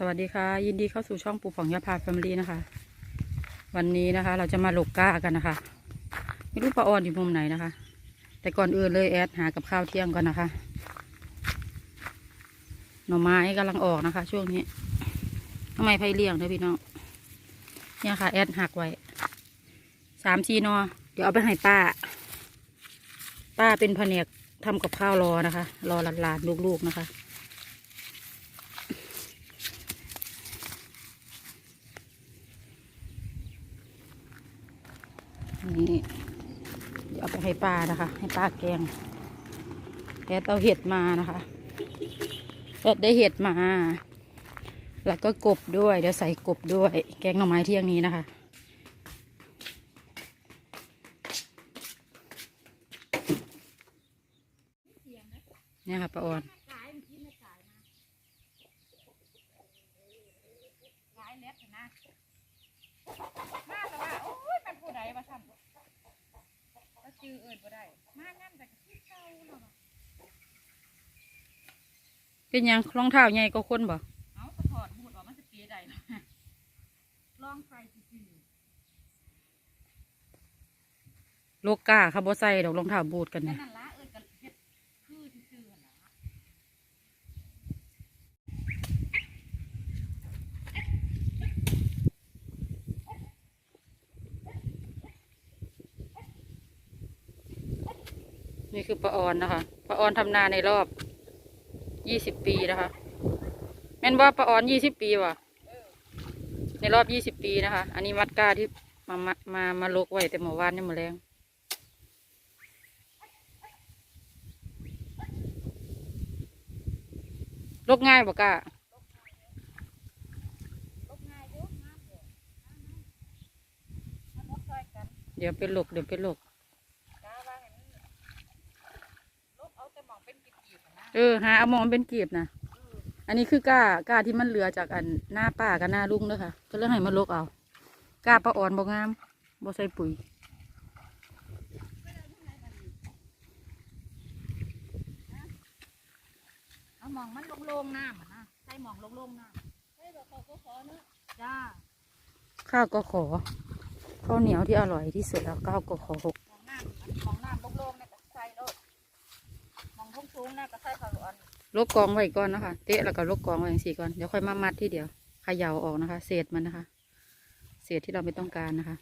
สวัสดีค่ะ ยินดีเข้าสู่ช่องปู่ของยาพาแฟมิลี่นะคะ วันนี้นะคะ เราจะมาหลกก้ากันนะคะไม่รู้ปลาออนอยู่มุมไหนนะคะ แต่ก่อนอื่นเลยแอดหากับข้าวเที่ยงก่อนนะคะ หน่อไม้กำลังออกนะคะ ช่วงนี้ทำไมไผ่เลี้ยงนะพี่น้องเนี่ยค่ะ แอดหักไว้สามชีนอเดี๋ยวเอาไปให้ป้า ป้าเป็นแผนกทำกับข้าวรอนะคะ รอหลานๆลูกๆนะคะ นี่เดี๋ยวเอาไปให้ป้านะคะ ให้ป้าแกงแอดเอาเห็ดมานะคะแอดได้เห็ดมา แล้วก็กบด้วย เดี๋ยวใส่กบด้วย แกงหน่อไม้เที่ยงนี้นะคะเนี่ยค่ะป้าออน หลายเล็บนะมาแต่ว่า โอ้ย มันผู้ใดมาทำก็จื อเอินบ่ได้ มางั้นแต่ก็ที่เก่าเนาะเป็นหยังรองเท้าใหญ่ก็คนบ่เอาก็ถอดหูดออกมันจะเปียได้นะลองใส่จือโลกกาเขาบ่ใส่ดอกรองเท้าบูดกันๆแค่เนี่ยนั้นละเอินก็เฮ็ดคือจือๆหั่นล่ะ นี่คือป้าออนนะคะป้าออนทำนาในรอบยี่สิบปีนะคะแม่นว่าป้าออนยี่สิบปีว่ะในรอบยี่สิบปีนะคะ อันนี้มัดกาที่มามามามาลกไว้แต่เมื่อวานนี่มาแรงลกง่ายบ่กาลบง่าเดี๋ยวเป็นลกเดี๋ยวเป็นลก กาว่าให้มันลบเอาแต่หมองเป็นกีบๆหั่นนะ เออหาเอามองมันเป็นกีบนะอันนี้คือกล้ากล้าที่มันเหลือจากอันหน้าป้ากับหน้าลุงเด้อค่ะก็เลยให้มาลกเอากล้าป้าอ่อนบ่งามบ่ใส่ปุ๋ยเอาหมองมันโล่งๆน้ำอะนะใส่หมองโล่งๆน้ำใส่แบบเขาก็ขอเนอะจ้าข้าวก็ขอข้าวเหนียวที่อร่อยที่สุดแล้วข้าวก็ขอหก สูงๆเนี่ยก็ใส่ข้าวหลวนลกกองไว้ก่อนนะคะเตะแล้วก็ลกกองไว้อย่างสี่ก่อนเดี๋ยวค่อยมามัดที่เดียวเขย่าออกนะคะ เศษมันนะคะ เศษที่เราไม่ต้องการนะคะ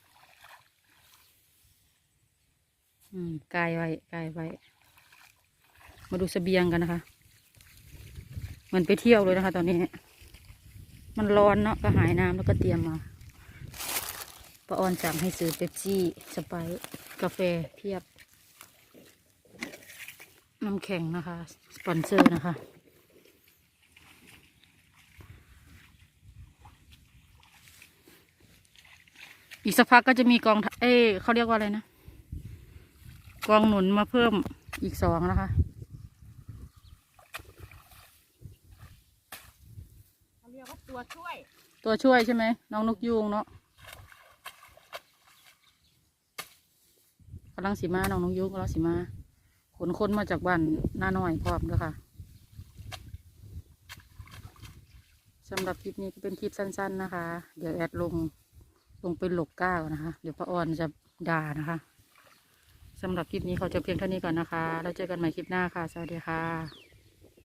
อืมกายไว้กายไว้ มาดูเสบียงกันนะคะเหมือนไปเที่ยวเลยนะคะ ตอนนี้ มันร้อนเนาะก็หายน้ำแล้วก็เตรียมมาป้าออนสั่งให้ซื้อเป๊ปซี่สไปร์กาแฟเพียบ น้ำแข็งนะคะ สปอนเซอร์นะคะ อีกสักพักก็จะมีกองทัเอ้ยเขาเรียกว่าอะไรนะ กองหนุนมาเพิ่มอีกสองนะคะเขาเรียกว่าตัวช่วย ตัวช่วยใช่ไหมน้องนกยูงเนาะกำลังสีมา น้องนกยูงกำลังสีมา ขนคนมาจากบ้านหน้าหน่อยพร้อมด้วยค่ะสำหรับคลิปนี้ก็เป็นคลิปสั้น ๆนะคะ เดี๋ยวแอดลงลงเป็นหลกก้าวนะคะ เดี๋ยวพระออนจะด่านะคะสำหรับคลิปนี้เขาจะเพียงเท่านี้ก่อนนะคะ แล้วเจอกันใหม่คลิปหน้าค่ะ สวัสดีค่ะ